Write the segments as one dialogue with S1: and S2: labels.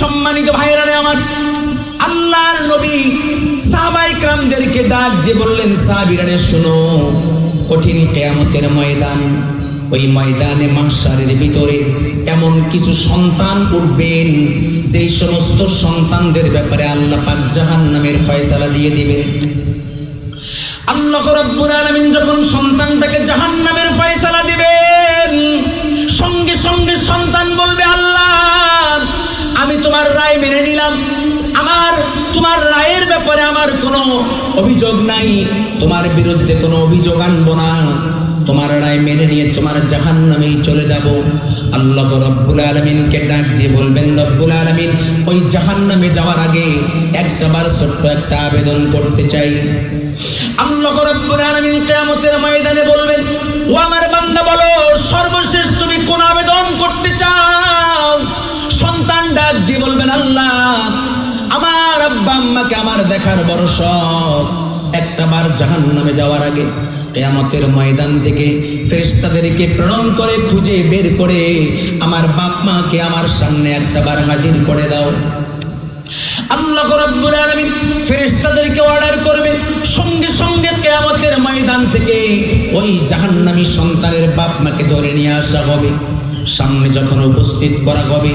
S1: সম্মানিত ভাইরারে আমার, আল্লাহর নবী সাহাবাই ক্রামদেরকে ডাক দিয়ে বললেন সাহাবিরারে শোনো, কঠিন কেয়ামতের ময়দান, ওই ময়দানে মাহশারের ভিতরে এমন কিছু সন্তান উঠবেন সেই সমস্ত সন্তানদের ব্যাপারে আল্লাহ পাক জাহান্নামের ফয়সালা দিয়ে দিবেন। আল্লাহ রাব্বুল আলামিন যখন সন্তানটাকে জাহান্নামের ফয়সালা দিবেন, সঙ্গে সঙ্গে সন্তান বলবে তোমার রায় মেনে নিলাম। আমার, তোমার রায়ের ব্যাপারে আমার কোনো অভিযোগ নাই। তোমার বিরুদ্ধে কোনো অভিযোগ আনব না। তোমার রায় মেনে নিয়ে তোমার জাহান্নামেই চলে যাব। আল্লাহ রব্বুল আলমিনকে ডাক দিয়ে বলবেন, রব্বুল আলমিন, ওই জাহান্নামে যাওয়ার আগে একটা বার ছোট্ট একটা আবেদন করতে চাই। আল্লাহ রাব্বুল আলামিন কিয়ামতের ময়দানে বলবেন, ও আমার বান্দা, বলো, সর্বশেষ তুমি কোন আবেদন আম্মাকে আমার দেখার বড় শখ। একটা বার জাহান্নামে যাওয়ার আগে কেয়ামতের ময়দান থেকে ফেরেশতাদেরকে প্রেরণ করে খুঁজে বের করে আমার বাপ মাকে আমার সামনে একটা বার হাজির করে দাও। আল্লাহ রাব্বুল আলামিন ফেরেশতাদেরকে অর্ডার করবে। সঙ্গে সঙ্গে কিয়ামতের ময়দান থেকে ওই জাহান্নামী সন্তানের বাপ মাকে ধরে নিয়ে আসা হবে। সামনে যখন উপস্থিত করা হবে,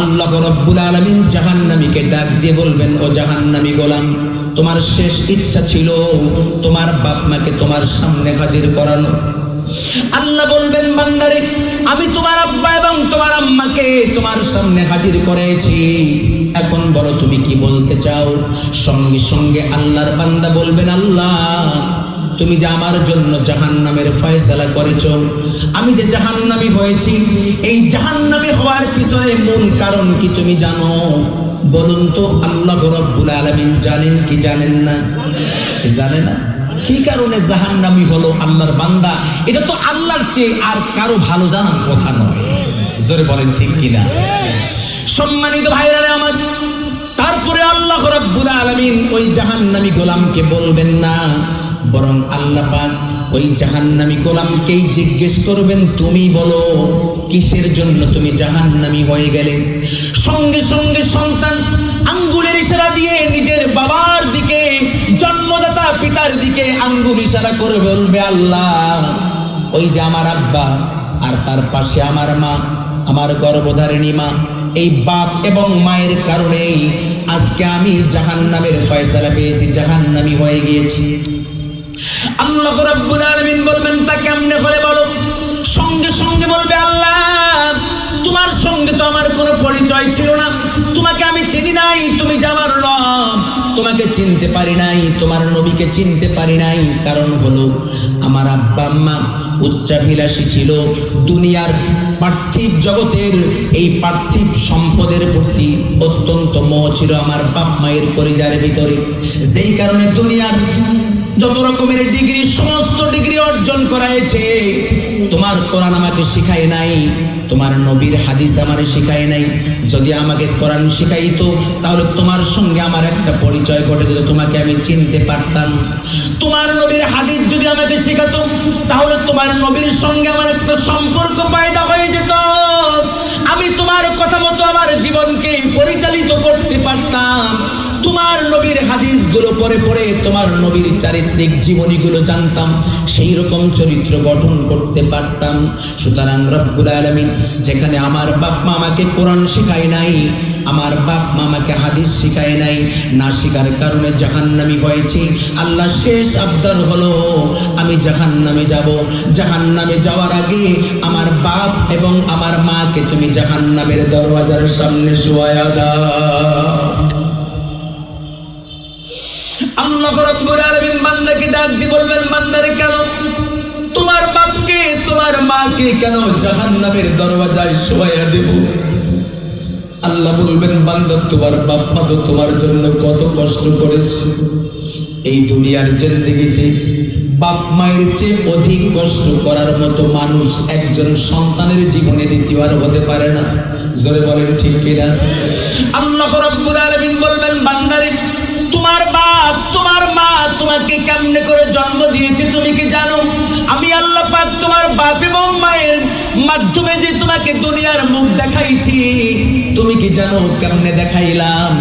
S1: আল্লাহ রাব্বুল আলামিন জাহান্নামীকে ডাক দিয়ে বলবেন, ও জাহান্নামী গোলাম, তোমার শেষ ইচ্ছা ছিল তোমার বাপ মাকে তোমার সামনে হাজির করানো। আল্লাহ বলবেন, বান্দারে, আমি তোমার আব্বা এবং তোমার আম্মাকে তোমার সামনে হাজির করেছি। এখন বলো তুমি কি বলতে চাও? সঙ্গে সঙ্গে আল্লাহর বান্দা বলবেন, আল্লাহ তুমি যে আমার জন্য জাহান্নামের ফয়সালা করেছ, আমি যে জাহান্নামী হয়েছি, এই জাহান্নামী হওয়ার পিছনে মূল কারণ কি তুমি জানো? বলুন তো, আল্লাহ রব্বুল আলামিন জানেন কি জানেন না? জানে না। কি কারণে জাহান্নামী হলো আল্লাহর বান্দা? এটা তো আল্লাহর চেয়ে আর কারও ভালো জানার কথা নয়। জোরে বলেন ঠিক কিনা? সম্মানিত ভাইরা আমার, তারপরে আল্লাহ রাব্বুল আলামিন ওই জাহান্নামী গোলামকে বলবেন না বরং আল্লাহ পাক ওই জাহান্নামী গোলামকেই জিজ্ঞেস করবেন, তুমি বলো, কিসের জন্য তুমি জাহান্নামী হয়ে গেলে? সঙ্গে সঙ্গে সন্তান আঙ্গুলের ইশারা দিয়ে নিজের বাবার দিকে, জন্মদাতা পিতার দিকে আঙ্গুল ইশারা করে বলবে, আল্লাহ, ওই যে আমার আব্বা আর তার পাশে আমার মা, আমার গর্ভধারিণী মা, এই বাপ এবং মায়ের কারণেই আজকে আমি জাহান্নামের ফয়সালা পেয়েছি, জাহান্নামী হয়ে গিয়েছি। আল্লাহ রাব্বুল আলামিন বলবেন, তা কেমনে করে বলো? সঙ্গে সঙ্গে বলবে, আল্লাহ, তোমার সঙ্গে তো আমার কোনো পরিচয় ছিল না। তোমাকে আমি চিনি নাই, তুমি যে আমার রব। তোমাকে চিনতে পারি নাই, তোমার নবীকে চিনতে পারি নাই। কারণ হলো, আমার আব্বা আম্মা উচ্চাভিলাষী ছিল। দুনিয়ার পার্থিব জগতের এই পার্থিব সম্পদের প্রতি অত্যন্ত মোহ ছিল আমার বাপ মায়ের পরিজার ভিতরে। যেই কারণে দুনিয়ার যত রকমের ডিগ্রি সমস্ত ডিগ্রি অর্জন করাইছে, তোমার কোরআন আমাকে শিখায় নাই, তোমার নবীর হাদিস আমার শিখায় নাই। যদি আমাকে কোরআন শিখাইতো, তাহলে তোমার সঙ্গে আমার একটা পরিচয় ঘটে যেত, তোমাকে আমি চিনতে পারতাম। তোমার নবীর হাদিস যদি আমাকে শেখাতো, তাহলে তোমার নবীর সঙ্গে আমার একটা সম্পর্ক পায়দা হয়ে যেত। আমি তোমার কথা মতো আমার জীবনকে পরিচালিত করতে পারতাম। তোমার নবীর হাদিসগুলো পরে পরে তোমার নবীর চারিত্রিক জীবনীগুলো জানতাম সেই রকম চরিত্র গঠন করতে পারতাম। সুতরাং রব্বুল আলামিন যেখানে আমার বাপ মা আমাকে কোরআন শিখায় নাই, আমার বাপ মা আমাকে হাদিস শিখায় নাই, না শিখার কারণে জাহান্নামি হয়েছি। আল্লাহ শেষ আবদার হলো, আমি জাহান্নামে যাব। জাহান্নামে যাওয়ার আগে আমার বাপ এবং আমার মাকে তুমি জাহান্নামের দরওয়াজার সামনে শোয়া দাও। তোমার জন্য কত কষ্ট করেছে। এই দুনিয়ার জিন্দেগিতে বাপ মায়ের চেয়ে অধিক কষ্ট করার মতো মানুষ একজন সন্তানের জীবনে দ্বিতীয় আর হতে পারে না। জোরে বলেন, ঠিক কিনা? আল্লাহ বলবেন মা, তোমাকে কেমনে করে জন্ম দিয়েছে তুমি কি জানো? আমি আল্লাহ পাক তোমার বাপ এবং মায়ের মাধ্যমে যে তোমাকে দুনিয়ার মুখ দেখাইছি, তুমি কি জানো কেমনে দেখাইলাম?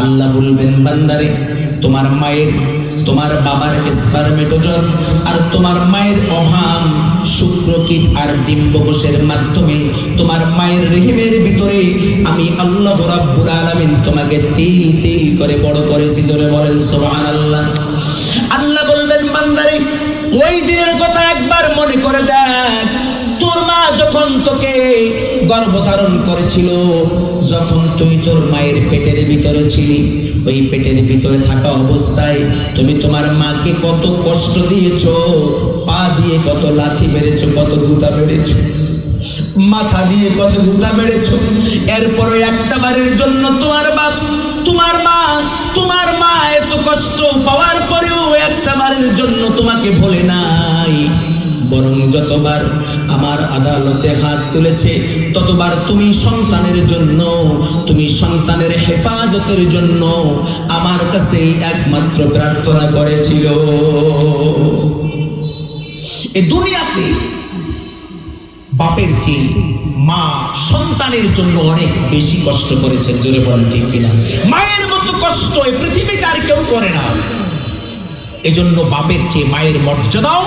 S1: আল্লাহ বলবেন, বান্দারে, তোমার মায়ের তোমার বাবার স্পারমেটোজন আর তোমার মায়ের অভাম শুক্রকীট আর ডিম্বকোষের মাধ্যমে তোমার মায়ের রেহিমের ভিতরে আমি আল্লাহ রাব্বুল আলামিন তোমাকে তিল তিল করে বড় করেছি, জোরে বলেন সুবহানাল্লাহ। আল্লাহ বলবেন, বান্দারে, ওই দিনের কথা একবার মনে করে দেখ। তোর মা যখন তোকে গর্ভধারণ করেছিল, যখন তুই তোর মায়ের পেটের ভিতরে ছিলি ওই পেটের ভিতরে থাকা অবস্থায় তুমি তোমার মাকে কত কষ্ট দিয়েছ, পা দিয়ে কত লাথি মেরেছো, কত গুতা মেরেছো, মাথা দিয়ে কত গুতা মেরেছো। এরপরে একটা বারের জন্য তোমার বাপ, তোমার মা তোমার মা এত কষ্ট পাওয়ার পরেও একটা বারের জন্য তোমাকে ভোলে নাই। বরং যতবার আমার আদালতে হাত তুলেছে, ততবার তুমি সন্তানের জন্য, তুমি সন্তানের হেফাজতের জন্য আমার কাছেই একমাত্র প্রার্থনা করেছিল। এ দুনিয়াতে বাপের চেয়ে মা সন্তানের জন্য অনেক বেশি কষ্ট করেছেন, জোরে বলেন ঠিক কিনা? মায়ের মতো কষ্ট এই পৃথিবীতে আর কেউ করে না। এজন্য বাপের চেয়ে মায়ের মর্যাদাও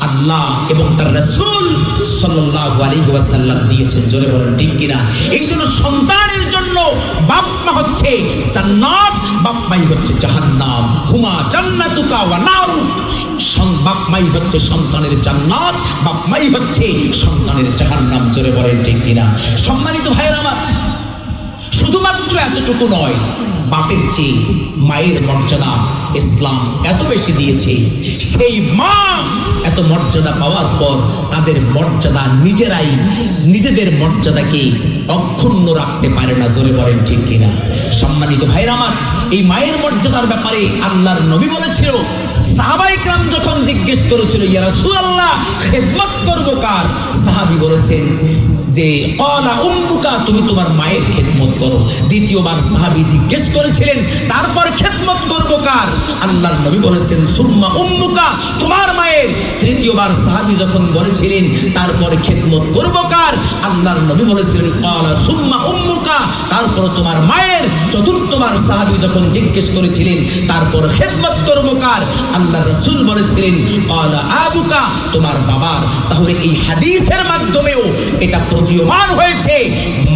S1: আল্লাহ এবং তার রসুল সাল্লাল্লাহু আলাইহি ওয়াসাল্লাম দিয়েছেন। জোরে বলেন, ঠিক কিনা? এই জন্য সন্তানের জন্য বাপ মা হচ্ছে জান্নাত বাপ মাই হচ্ছে জাহান্নাম। হুমা জান্নাতুকা ওয়া নারুক। সন- বাপ হচ্ছে সন্তানের জান্নাত বাপ মাই হচ্ছে সন্তানের জাহান্নাম। জোরে বলেন, ঠিক কিনা? সম্মানিত ভাইয়ের আমার, শুধুমাত্র এতটুকু নয়, বাপের চেয়ে মায়ের মর্যাদা ইসলাম এত বেশি দিয়েছে। সেই মা এত মর্যাদা পাওয়ার পর তাদের মর্যাদা নিজেরাই নিজেদের মর্যাদাকে অক্ষুণ্ণ রাখতে পারে না, জোরে বলেন ঠিক কিনা? সম্মানিত ভাইয়ের আমার, এই মায়ের মর্যাদার ব্যাপারে আল্লাহর নবী বলেছিল যখন জিজ্ঞেস করেছিল ইয়ারা সুরাল্লাহ করব কার? সাহাবি বলেছেন যে কলা উম্মুকা, তুমি তোমার মায়ের খেদমত করো। দ্বিতীয়বার সাহাবী জিজ্ঞেস করেছিলেন, তারপর খেদমত করব কার? আল্লাহর নবী বলেছেন, সুম্মা উম্মুকা, তোমার মায়ের। তৃতীয়বার সাহাবী যখন বলেছিলেন, তারপর খেদমত করব কার? আল্লাহর নবী বলেছিলেন কলা সুম্মা উম্মুকা, তারপর তোমার মায়ের। চতুর্থবার সাহাবি যখন জিজ্ঞেস করেছিলেন, তারপর খেদমত করব কার? আল্লাহ রসুল বলেছিলেন কলা আবুকা, তোমার বাবার। তাহলে এই হাদিসের মাধ্যমেও এটা প্রতীয়মান হয়েছে।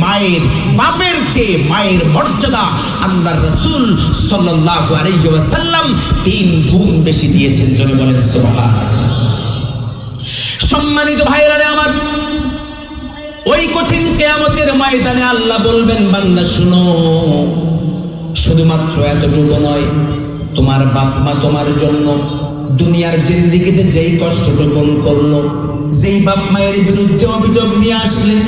S1: মায়ের বাপের চেয়ে মায়ের মর্যাদা আল্লাহ রসুল সাল্লাল্লাহু আলাইহি ওয়াসাল্লাম তিন গুণ বেশি দিয়েছেন জনে বলেন সুবহান সম্মানিত ভাইরা আমার, ওই কঠিন কেয়ামতের ময়দানে আল্লাহ বলবেন, বান্দা শুনো, শুধুমাত্র এতটুকু নয়, তোমার বাপ মা তোমার জন্য দুনিয়ার জিন্দিগিতে যেই কষ্ট কষ্টটুকুন করল যেই বাপ মায়ের বিরুদ্ধে অভিযোগ নিয়ে আসলেন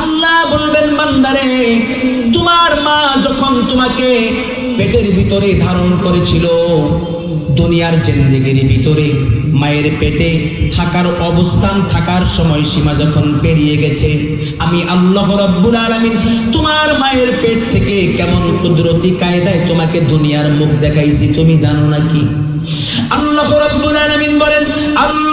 S1: আল্লাহ বলবেন, বান্দারে, তোমার মা যখন তোমাকে পেটের ভিতরে ধারণ করেছিল, দুনিয়ার জিন্দিগির ভিতরে, মায়ের পেটে থাকার অবস্থান, থাকার সময় সীমা যখন পেরিয়ে গেছে, আমি আল্লাহ রাব্বুল আলামিন তোমার মায়ের পেট থেকে কেমন কুদরতি কায়দায় তোমাকে দুনিয়ার মুখ দেখাইছি, তুমি জানো নাকি? আল্লাহ রাব্বুল আলামিন বলেন, আল্লাহু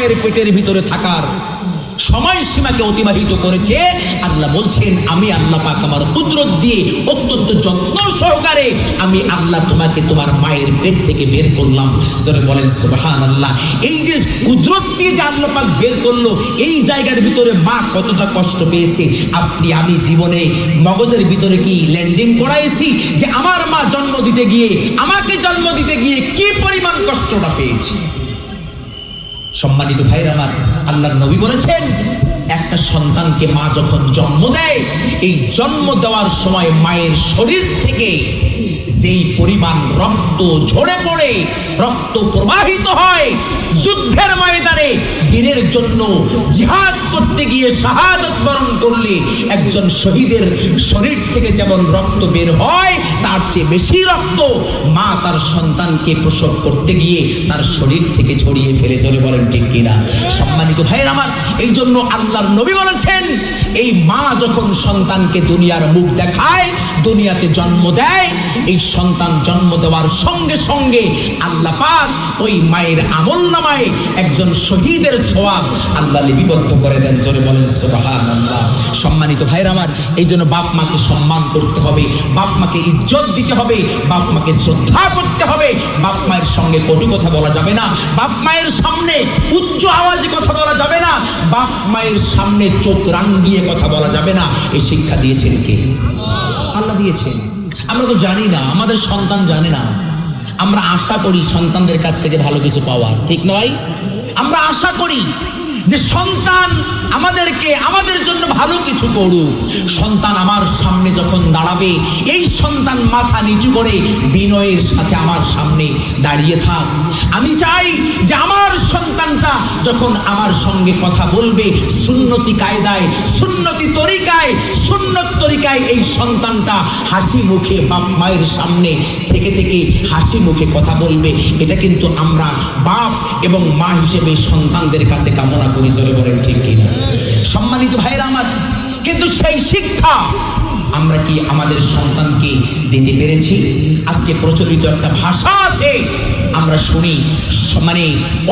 S1: মায়ের পেটের ভিতরে থাকার সময়সীমাকে অতিবাহিত করেছে। আল্লাহ বলছেন, আমি আল্লাহ পাক আমার কুদরত দিয়ে অত্যন্ত যত্ন সহকারে আমি আল্লাহ তোমাকে তোমার মায়ের পেট থেকে বের করলাম। জোরে বলেন সুবহান আল্লাহ এই যে কুদরত দিয়ে যে আল্লাহ পাক বের করল, এই জায়গার ভিতরে মা কতটা কষ্ট পেয়েছে। আপনি, আমি জীবনে মগজের ভিতরে কি ল্যান্ডিং করাইছি যে আমার মা জন্ম দিতে গিয়ে, আমাকে জন্ম দিতে গিয়ে কি পরিমাণ কষ্টটা পেয়েছি? সম্মানিত ভাইরা আমার আল্লাহ নবী বলেছেন, একটা সন্তানকে মা যখন জন্ম দেয়, এই জন্ম দেওয়ার সময় মায়ের শরীর থেকে সেই পরিমাণ রক্ত ঝরে পড়ে, রক্ত প্রবাহিত হয়, যুদ্ধের ময়দানে দিনের জন্য জিহাদ করতে গিয়ে শাহাদত বরণ করলে একজন শহীদের শরীর থেকে যেমন রক্ত বের হয়, তার চেয়ে বেশি রক্ত মা তার সন্তানকে প্রসব করতে গিয়ে তার শরীর থেকে ছড়িয়ে ফেলে। চলে বলেন ঠিক কিনা? সম্মানিত ভাইয়ের আমার, এই জন্য আল্লাহর নবী বলেছেন, এই মা যখন সন্তানকে দুনিয়ার মুখ দেখায়, দুনিয়াতে জন্ম দেয়, এই সন্তান জন্ম দেওয়ার সঙ্গে সঙ্গে আল্লাহ পাক ওই মায়ের আমল নামায় একজন শহীদের সোয়াব আল্লাহ লিপিবদ্ধ করে দেন, জোরে বলেন সম্মানিত আমার, এই জন্য বাপ মাকে সম্মান করতে হবে, বাপ মাকে ইজ্জত দিতে হবে, বাপ মাকে শ্রদ্ধা করতে হবে। বাপ মায়ের সঙ্গে কটু কথা বলা যাবে না, বাপ মায়ের সামনে উচ্চ আওয়াজে কথা বলা যাবে না, বাপ মায়ের সামনে চোখ রাঙ্গিয়ে কথা বলা যাবে না। এই শিক্ষা দিয়েছেন কে? আল্লাহ দিয়েছেন। আমরা তো জানি না, আমাদের সন্তান জানে না। আমরা আশা করি সন্তানদের কাছ থেকে ভালো কিছু পাওয়া, ঠিক নয় আমরা আশা করি যে সন্তান আমাদেরকে আমাদের জন্য ভালো কিছু করুক। সন্তান আমার সামনে যখন দাঁড়াবে, এই সন্তান মাথা নিচু করে বিনয়ের সাথে আমার সামনে দাঁড়িয়ে থাক। আমি চাই যে আমার সন্তানটা যখন আমার সঙ্গে কথা বলবে, সুন্নতি কায়দায়, সুন্নতি তরিকায়, সুন্নত তরিকায় এই সন্তানটা হাসি মুখে বাপ মায়ের সামনে থেকে থেকে হাসি মুখে কথা বলবে। এটা কিন্তু আমরা বাপ এবং মা হিসেবে সন্তানদের কাছে কামনা করি, জোরে বলেন ঠিক কিনা? সম্মানিত ভাইয়েরা আমার, কিন্তু সেই শিক্ষা আমরা কি আমাদের সন্তানকে দিতে পেরেছি? আজকে প্রচলিত একটা ভাষা আছে আমরা শুনি মানে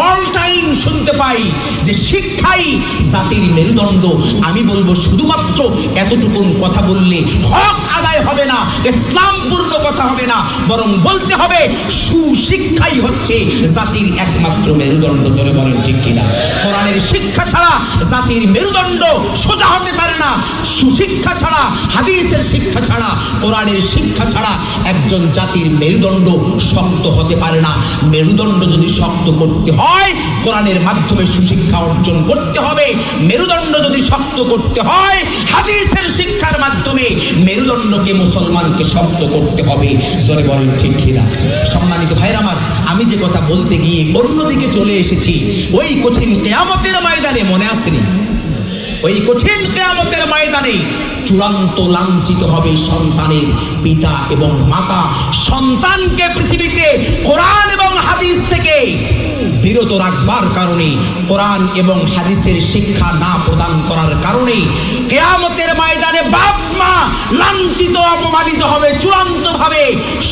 S1: অল টাইম শুনতে পাই যে শিক্ষাই জাতির মেরুদণ্ড। আমি বলব শুধুমাত্র এতটুকুন কথা বললে হক আদায় হবে না, ইসলামপূর্ণ কথা হবে না, বরং বলতে হবে সুশিক্ষাই হচ্ছে জাতির একমাত্র মেরুদণ্ড, জোরে বলেন ঠিক কিনা। কোরআনের শিক্ষা ছাড়া জাতির মেরুদণ্ড সোজা হতে পারে না, সুশিক্ষা ছাড়া, হাদিসের শিক্ষা ছাড়া, কোরআনের শিক্ষা ছাড়া একজন জাতির মেরুদণ্ড শক্ত হতে পারে না। মেরুদণ্ড যদি শক্ত করতে হয়, কোরআনের মাধ্যমে সুশিক্ষা অর্জন করতে হবে। মেরুদণ্ড যদি শক্ত করতে হয়, হাদিসের শিক্ষার মাধ্যমে মেরুদণ্ডকে মুসলমানকে শক্ত করতে হবে। জোরে বলেন ঠিক কিনা? সম্মানিত ভাইরা আমার, আমি যে কথা বলতে গিয়ে অন্যদিকে চলে এসেছি, ওই কঠিন কেয়ামতের ময়দানে মনে আসেনি। ওই কঠিন কেয়ামতের ময়দানে চূড়ান্ত লাঞ্ছিত হবে সন্তানের পিতা এবং মাতা। সন্তানকে পৃথিবীতে কোরআন এবং হাদিস থেকে বিরত রাখবার কারণে, কোরআন এবং হাদিসের শিক্ষা না প্রদান করার কারণে কেয়ামতের লাঞ্ছিত, অপমানিত হবে চূড়ান্ত ভাবে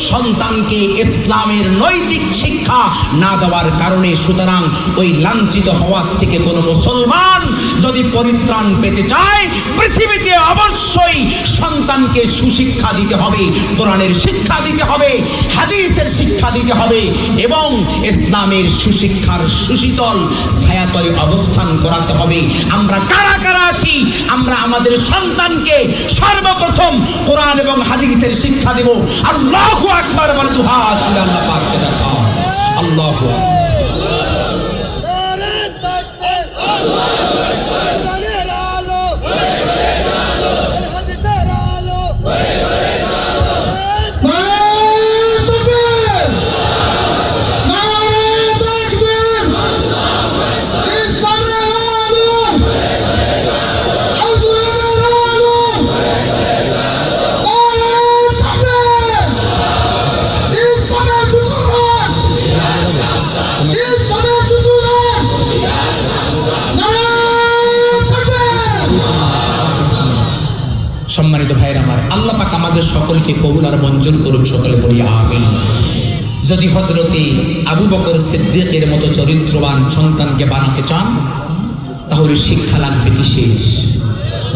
S1: সন্তানকে ইসলামের নৈতিক শিক্ষা না দেওয়ার কারণে। সুতরাং ওই লাঞ্ছিত হওয়ার থেকে কোনো মুসলমান যদি পরিত্রাণ পেতে চায়, পৃথিবীতে অবশ্যই সন্তানকে সুশিক্ষা দিতে হবে, কোরআনের শিক্ষা দিতে হবে, হাদিসের শিক্ষা দিতে হবে এবং ইসলামের সুশিক্ষার সুশীতল ছায়াতলে অবস্থান করাতে হবে। আমরা কারা কারা আছি? আমরা আমাদের সন্তানকে সর্বপ্রথম কোরআন এবং হাদিসের শিক্ষা দেব। আল্লাহ আকবার বলে দুহাত আল্লাহ পাককে দেখাও। আল্লাহু আকবার। সম্মানিত ভাইয়ের আমার, আল্লাহ পাক আমাদের সকলকে কবুল আর মঞ্জুর করুন সকলে বলি আমিন। যদি হজরতে আবু বকর সিদ্দিকের মতো চরিত্রবান সন্তানকে বানাতে চান, তাহলে শিক্ষা লাগবে কিসের?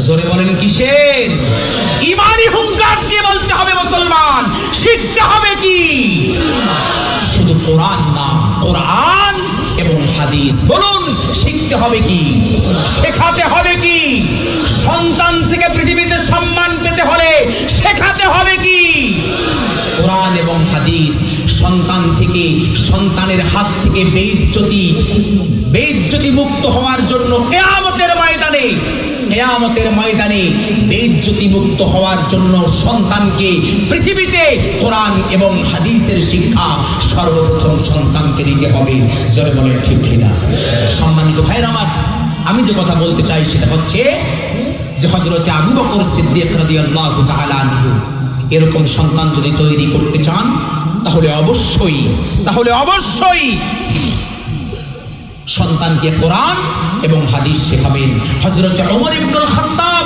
S1: জোরে বলেন কিসের? ইমানি হুঙ্কার দিয়ে বলতে হবে মুসলমান, শিখতে হবে কি? শুধু কোরআন না, কোরআন এবং হাদিস বলুন, শিখতে হবে কি? শেখাতে হবে কি? সন্তান থেকে পৃথিবীতে পেতে হলে শেখাতে হবে কি? কোরআন এবং হাদিস সন্তান থেকে সন্তানের হাত থেকে বেইজ্জতি বেইজ্জতি মুক্ত হওয়ার জন্য কেয়ামতের ময়দানে কেয়ামতের ময়দানে বেইজ্জতি মুক্ত হওয়ার জন্য সন্তানকে পৃথিবীতে কোরআন এবং হাদিসের শিক্ষা সর্বপ্রথম সন্তানকে দিতে হবে। জোরে বলেন ঠিক কিনা? সম্মানিত ভাইয়ের আমার, আমি যে কথা বলতে চাই সেটা হচ্ছে যে হজরতে আবু বকর সিদ্দিক রাদিয়াল্লাহু তাআলা এরকম সন্তান যদি তৈরি করতে চান, তাহলে অবশ্যই তাহলে অবশ্যই সন্তানকে কোরআন এবং হাদিস শেখাবেন। হজরত ওমর ইবনুল খাত্তাব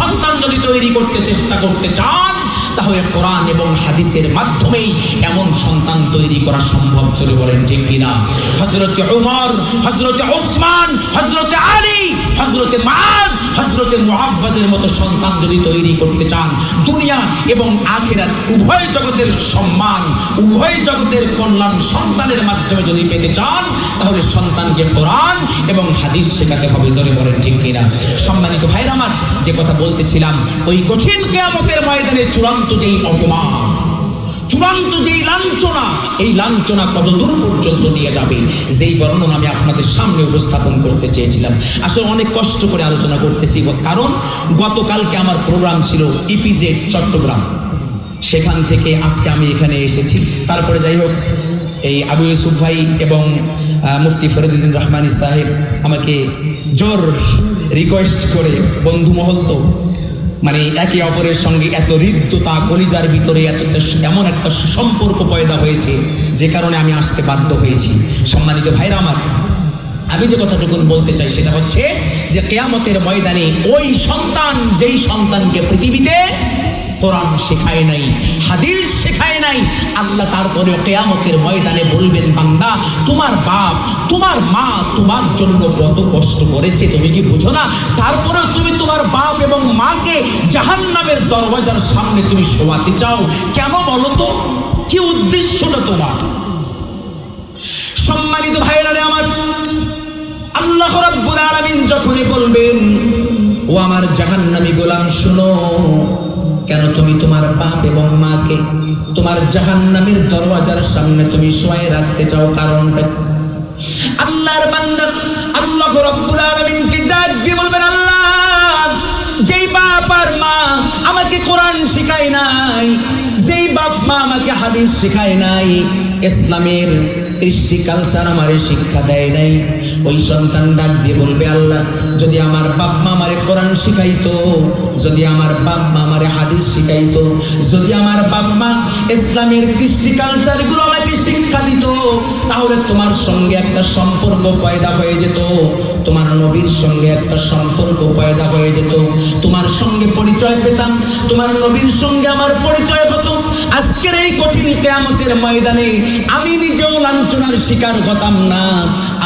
S1: সন্তান যদি তৈরি করতে চেষ্টা করতে চান, তাহলে এবং হাদিসের মাধ্যমেই এমন সন্তান তৈরি করা সম্ভব বলেন ঠিক ওমর হযরত ওসমান হযরত মুআফফাজের মতো সন্তান যদি তৈরি করতে চান, দুনিয়া এবং আখিরাত উভয় জগতের সম্মান, উভয় জগতের কল্যাণ সন্তানের মাধ্যমে যদি পেতে চান, তাহলে সন্তানকে কোরআন এবং হাদিস শেখাতে হবে, জোরে বলেন ঠিক কিনা? সম্মানিত ভাইরা আমার যে কথা বলতেছিলাম, ওই কঠিন কেয়ামতের ময়দানে চূড়ান্ত যেই অপমান, চূড়ান্ত যেই লাঞ্ছনা, এই লাঞ্ছনা কত দূর পর্যন্ত নিয়ে যাবে? যেই বর্ণনা আমি আপনাদের সামনে উপস্থাপন করতে চেয়েছিলাম। আসলে অনেক কষ্ট করে আলোচনা করতেছি, কারণ গতকালকে আমার প্রোগ্রাম ছিল ইপিজেড চট্টগ্রাম। সেখান থেকে আজকে আমি এখানে এসেছি। তারপরে যাই হোক, এই আবু ইউসুফ ভাই এবং মুফতি ফরিদুদ্দিন রহমানী সাহেব আমাকে জোর রিকোয়েস্ট করে, বন্ধু মহল তো মানে একে অপরের সঙ্গে এত হৃদ্যতা, কলিজার ভিতরে এত এমন একটা সুসম্পর্ক পয়দা হয়েছে, যে কারণে আমি আসতে বাধ্য হয়েছি। সম্মানিত ভাইরা আমার, আমি যে কথাটুকু বলতে চাই সেটা হচ্ছে যে কেয়ামতের ময়দানে ওই সন্তান, যেই সন্তানকে পৃথিবীতে কোরআন শেখায় নাই, হাদিস শেখায় নাই। আল্লাহ তারপরে কেয়ামতের ময়দানে বলবেন, বান্দা, তোমার বাপ, তোমার মা তোমার জন্য কত কষ্ট করেছে, তুমি কি বুঝো না? তারপরে তুমি তোমার বাপ এবং মাকে জাহান্নামের দরওয়াজার সামনে তুমি শোয়াতে চাও। কেন বলো তো? কি উদ্দেশ্যটা তোমার? সম্মানিত ভাইরা রে আমার, আল্লাহ রাব্বুল আলামিন যখনই বলবেন, ও আমার জাহান্নামী গোলাম, শুনো। কেন তুমি তোমার বাপ এবং মাকে তোমার জাহান্নামের দরওয়াজার সামনে তুমি শোয়াই রাখতে চাও কারণটা কি? আল্লাহর বান্দা আল্লাহ রাব্বুল আলামিনকে ডাক দিয়ে বলবেন, আল্লাহ, যেই বাপ আর মা আমাকে কোরআন শেখায় নাই, যেই বাপ মা আমাকে হাদিস শেখায় নাই, ইসলামের কৃষ্টি কালচার আমারে শিক্ষা দেয় নাই। ওই সন্তান ডাক দিয়ে বলবে, আল্লাহ, যদি আমার বাপ মা আমারে কোরআন শিখাইতো, যদি আমার বাপ মা আমারে হাদিস শিখাইতো, যদি আমার বাপ মা ইসলামের কৃষ্টি কালচারগুলো আমাকে শিক্ষা দিত, তাহলে তোমার সঙ্গে একটা সম্পর্ক পয়দা হয়ে যেত। তোমার নবীর সঙ্গে একটা সম্পর্ক পয়দা হয়ে যেত। তোমার সঙ্গে পরিচয় পেতাম, তোমার নবীর সঙ্গে আমার পরিচয় হতো। আজকের এই কঠিন কেয়ামতের ময়দানে আমি নিজেও লাঞ্ছনার শিকার হতাম না।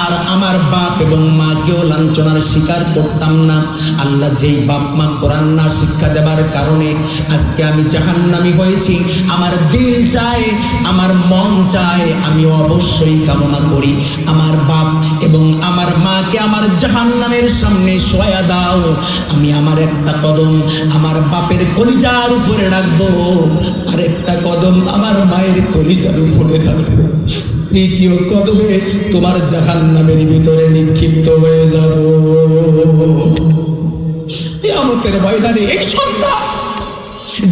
S1: আর আমার বাপ এবং মাকেও লাঞ্ছনার শিকার করতাম না। আল্লাহ যেই বাপ মা কোরআন না শিক্ষা দেবার কারণে আজকে আমি জাহান্নামি হয়েছি। আমার দিল চায়, আমার মন চায়, আমি অবশ্যই কামনা করি। আমার বাপ এবং আমার মাকে আমার জাহান্নামের সামনে শোয়া দাও। আমি আমার একটা কদম আমার বাপের কলিজার উপরে রাখব। আর একটা কদম আমার মায়ের কলিজার উপরে রাখব। তৃতীয় কদমে তোমার জাহান নামের ভিতরে নিক্ষিপ্ত হয়ে যাব। এই সন্তান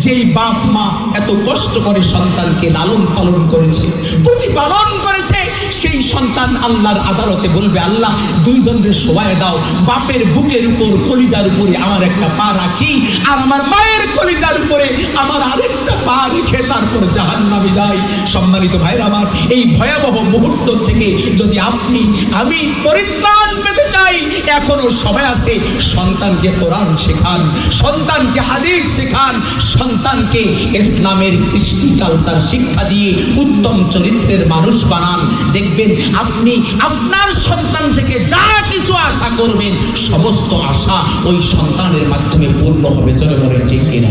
S1: যেই বাপ মা এত কষ্ট করে সন্তানকে লালন পালন করেছে প্রতিপালন করেছে, সেই সন্তান আল্লাহর আদালতে বলবে, আল্লাহ, দুইজনের সবাই দাও, বাপের বুকের উপর কলিজার উপরে আমার একটা পা রাখি, আর আমার মায়ের কলিজার উপরে আমার আরেকটা পা রেখে তারপর জাহান নামে যাই। সম্মানিত ভাইরা আমার, এই ভয়াবহ মুহূর্ত থেকে যদি আপনি, আমি পরিত্রাণ পেতে চাই, এখনও সবাই আছে, সন্তানকে কোরআন শেখান, সন্তানকে হাদিস শেখান সন্তানকে ইসলামের কৃষ্টি কালচার শিক্ষা দিয়ে উত্তম চরিত্রের মানুষ বানান। দেখবেন আপনি আপনার সন্তান থেকে যা কিছু আশা করবেন, সমস্ত আশা ওই সন্তানের মাধ্যমে পূর্ণ হবে। জনগণের ঠিক কিনা?